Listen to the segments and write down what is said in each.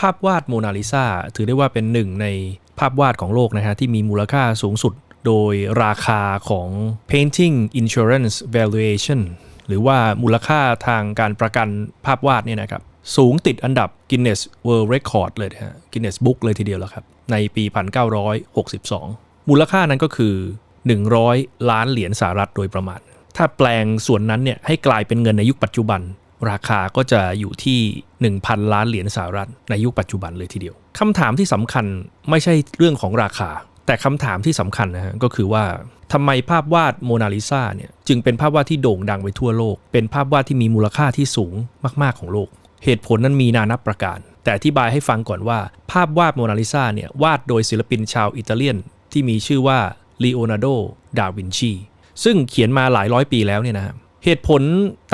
ภาพวาดโมนาลิซาถือได้ว่าเป็นหนึ่งในภาพวาดของโลกนะฮะที่มีมูลค่าสูงสุดโดยราคาของ painting insurance valuation หรือว่ามูลค่าทางการประกันภาพวาดเนี่ยนะครับสูงติดอันดับ Guinness World Record เลยนะฮะ Guinness Book เลยทีเดียวแล้วครับ ในปี 1962 มูลค่านั้นก็คือ 100 ล้านเหรียญสหรัฐโดยประมาณ ถ้าแปลงส่วนนั้นเนี่ยให้กลายเป็นเงินในยุคปัจจุบัน ราคาก็จะอยู่ที่ 1,000 ล้านเหรียญสหรัฐในยุคปัจจุบันเลยทีเดียวคำถามที่สำคัญไม่ใช่เรื่องของราคา แต่คำถามที่สำคัญนะฮะก็คือว่าทำไมภาพวาดโมนาลิซาเนี่ยจึงเป็นภาพวาดที่โด่งดังไปทั่วโลก เป็นภาพวาดที่มีมูลค่าที่สูงมาก ๆ ของโลก เหตุผลนั้นมีนานับประการ แต่อธิบายให้ฟังก่อนว่า ภาพวาดโมนาลิซาเนี่ยวาดโดยศิลปินชาวอิตาเลียน ที่มีชื่อว่าลีโอนาร์โด ดาวินชี ซึ่งเขียนมาหลายร้อยปีแล้วเนี่ยนะฮะ เหตุผล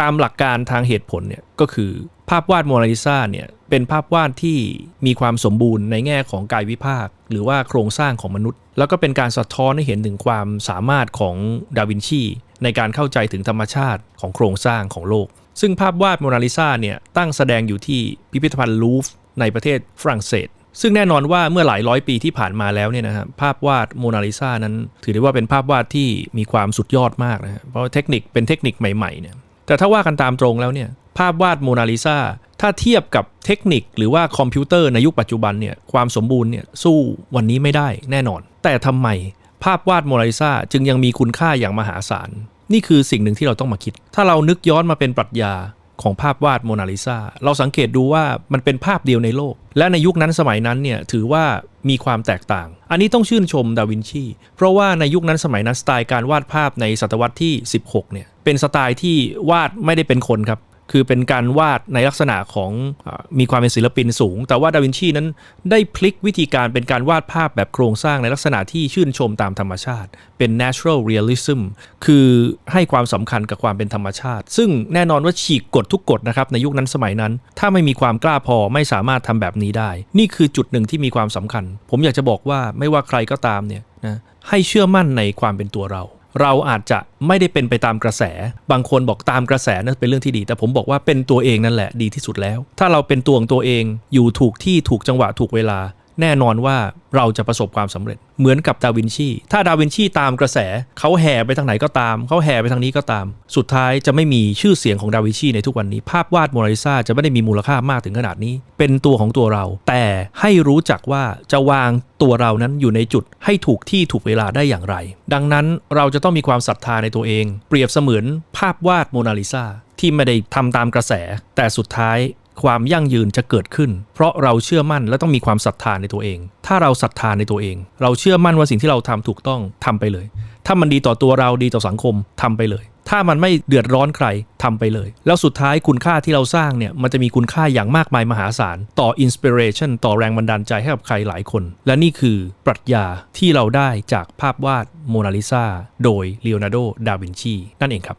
ตามหลักการทางเหตุผลเนี่ยก็คือภาพวาดโมนาลิซาเนี่ยเป็นภาพวาดที่มีความสมบูรณ์ในแง่ของกายวิภาค หรือว่าโครงสร้างของมนุษย์ แล้วก็เป็นการสะท้อนให้เห็นถึงความสามารถของดาวินชี ในการเข้าใจถึงธรรมชาติของโครงสร้างของโลก ซึ่งภาพวาดโมนาลิซาเนี่ยตั้งแสดงอยู่ที่พิพิธภัณฑ์ลูฟในประเทศฝรั่งเศส ซึ่งแน่นอนว่าเมื่อหลายร้อยปีที่ผ่านมาแล้วเนี่ยนะครับภาพวาดโมนาลิซานั้น ถือได้ว่าเป็นภาพวาดที่มีความสุดยอดมากนะฮะเพราะเทคนิคเป็นเทคนิคใหม่ๆเนี่ยแต่ถ้าว่ากันตามตรงแล้วเนี่ยภาพวาดโมนาลิซาถ้าเทียบกับเทคนิคหรือว่าคอมพิวเตอร์ในยุคปัจจุบันเนี่ยความสมบูรณ์เนี่ยสู้วันนี้ไม่ได้แน่นอน แต่ทำไมภาพวาดโมนาลิซาจึงยังมีคุณค่าอย่างมหาศาลนี่คือสิ่งหนึ่งที่เราต้องมาคิด ถ้าเรานึกย้อนมาเป็นปรัชญา ของภาพวาดโมนาลิซาเราสังเกตดูว่ามันเป็นภาพเดียวในโลก และในยุคนั้นสมัยนั้นเนี่ยถือว่ามีความแตกต่าง อันนี้ต้องชื่นชมดาวินชี เพราะว่าในยุคนั้นสมัยนั้นสไตล์การวาดภาพในศตวรรษที่ 16เนี่ยเป็นสไตล์ที่วาดไม่ได้เป็นคนครับ คือเป็นการวาดในลักษณะของอมีความเป็นศิลปินสูง แต่ว่าดาวินชีนั้นได้พลิกวิธีการเป็นการวาดภาพแบบโครงสร้างในลักษณะที่ชื่นชมตามธรรมชาติ เป็น natural realism คือให้ความสำคัญกับความเป็นธรรมชาติ ซึ่งแน่นอนว่าฉีกกฎทุกกฎนะครับในยุคนั้นสมัยนั้น ถ้าไม่มีความกล้าพอไม่สามารถทำแบบนี้ได้ นี่คือจุดหนึ่งที่มีความสำคัญ ผมอยากจะบอกว่าไม่ว่าใครก็ตามเนี่ยนะให้เชื่อมั่นในความเป็นตัวเรา เราอาจจะไม่ได้เป็นไปตามกระแส บางคนบอกตามกระแสนั่นเป็นเรื่องที่ดี แต่ผมบอกว่าเป็นตัวเองนั่นแหละดีที่สุดแล้ว ถ้าเราเป็นตัวของตัวเองอยู่ถูกที่ถูกจังหวะถูกเวลา แน่นอนว่าเราจะประสบความสำเร็จเหมือนกับดาวินชี ถ้าดาวินชีตามกระแสเขาแห่ไปทางไหนก็ตาม เขาแห่ไปทางนี้ก็ตาม สุดท้ายจะไม่มีชื่อเสียงของดาวินชีในทุกวันนี้ ภาพวาดโมนาลิซาจะไม่ได้มีมูลค่ามากถึงขนาดนี้ เป็นตัวของตัวเรา แต่ให้รู้จักว่าจะวางตัวเรานั้นอยู่ในจุดให้ถูกที่ถูกเวลาได้อย่างไร ดังนั้นเราจะต้องมีความศรัทธาในตัวเอง เปรียบเสมือนภาพวาดโมนาลิซาที่ไม่ได้ทำตามกระแส แต่สุดท้าย ความยั่งยืนจะเกิดขึ้น เพราะเราเชื่อมั่นและต้องมีความศรัทธาในตัวเอง ถ้าเราศรัทธาในตัวเอง เราเชื่อมั่นว่าสิ่งที่เราทำถูกต้องทำไปเลย ถ้ามันดีต่อตัวเราดีต่อสังคมทำไปเลย ถ้ามันไม่เดือดร้อนใครทำไปเลย แล้วสุดท้ายคุณค่าที่เราสร้างเนี่ยมันจะมีคุณค่าอย่างมากมายมหาศาล ต่ออินสปิเรชันต่อแรงบันดาลใจให้กับใครหลายคน และนี่คือปรัชญาที่เราได้จากภาพวาดโมนาลิซาโดยเลโอนาร์โด ดาวินชีนั่นเองครับ